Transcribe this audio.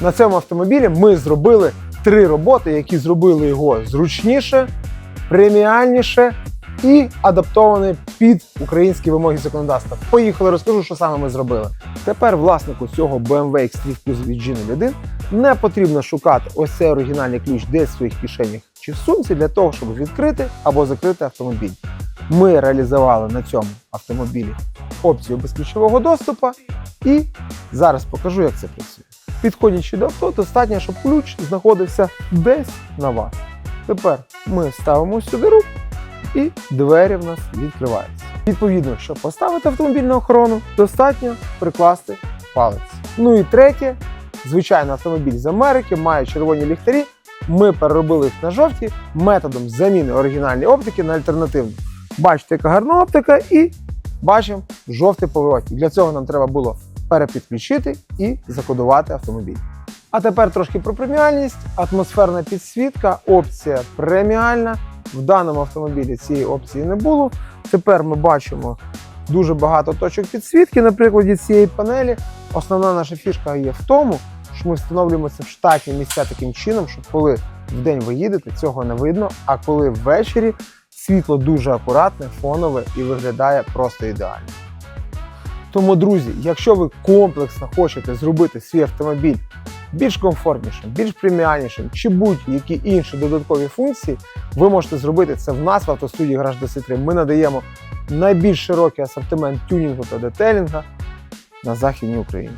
На цьому автомобілі ми зробили три роботи, які зробили його зручніше, преміальніше і адаптований під українські вимоги законодавства. Поїхали, розкажу, що саме ми зробили. Тепер власнику цього BMW X3 Plus від G01 не потрібно шукати ось цей оригінальний ключ десь в своїх кишенях чи в сумці для того, щоб відкрити або закрити автомобіль. Ми реалізували на цьому автомобілі опцію безключового доступу і зараз покажу, як це працює. Підходячи до авто, достатньо, щоб ключ знаходився десь на вас. Тепер ми ставимо сюди руку і двері в нас відкриваються. Відповідно, щоб поставити автомобіль на охорону, достатньо прикласти палець. Ну і третє, звичайно, автомобіль з Америки має червоні ліхтарі. Ми переробили їх на жовті методом заміни оригінальної оптики на альтернативну. Бачите, яка гарна оптика, і бачимо жовтий поворотник. Для цього нам треба було перепідключити і закодувати автомобіль. А тепер трошки про преміальність. Атмосферна підсвітка, опція преміальна. В даному автомобілі цієї опції не було. Тепер ми бачимо дуже багато точок підсвітки на прикладі цієї панелі. Основна наша фішка є в тому, що ми встановлюємо це в штатні місця таким чином, щоб коли в день ви їдете, цього не видно, а коли ввечері світло дуже акуратне, фонове і виглядає просто ідеально. Тому, друзі, якщо ви комплексно хочете зробити свій автомобіль більш комфортнішим, більш преміальнішим чи будь-які інші додаткові функції, ви можете зробити це в нас в автостудії Гараж 23. Ми надаємо найбільш широкий асортимент тюнінгу та детелінга на Західній Україні.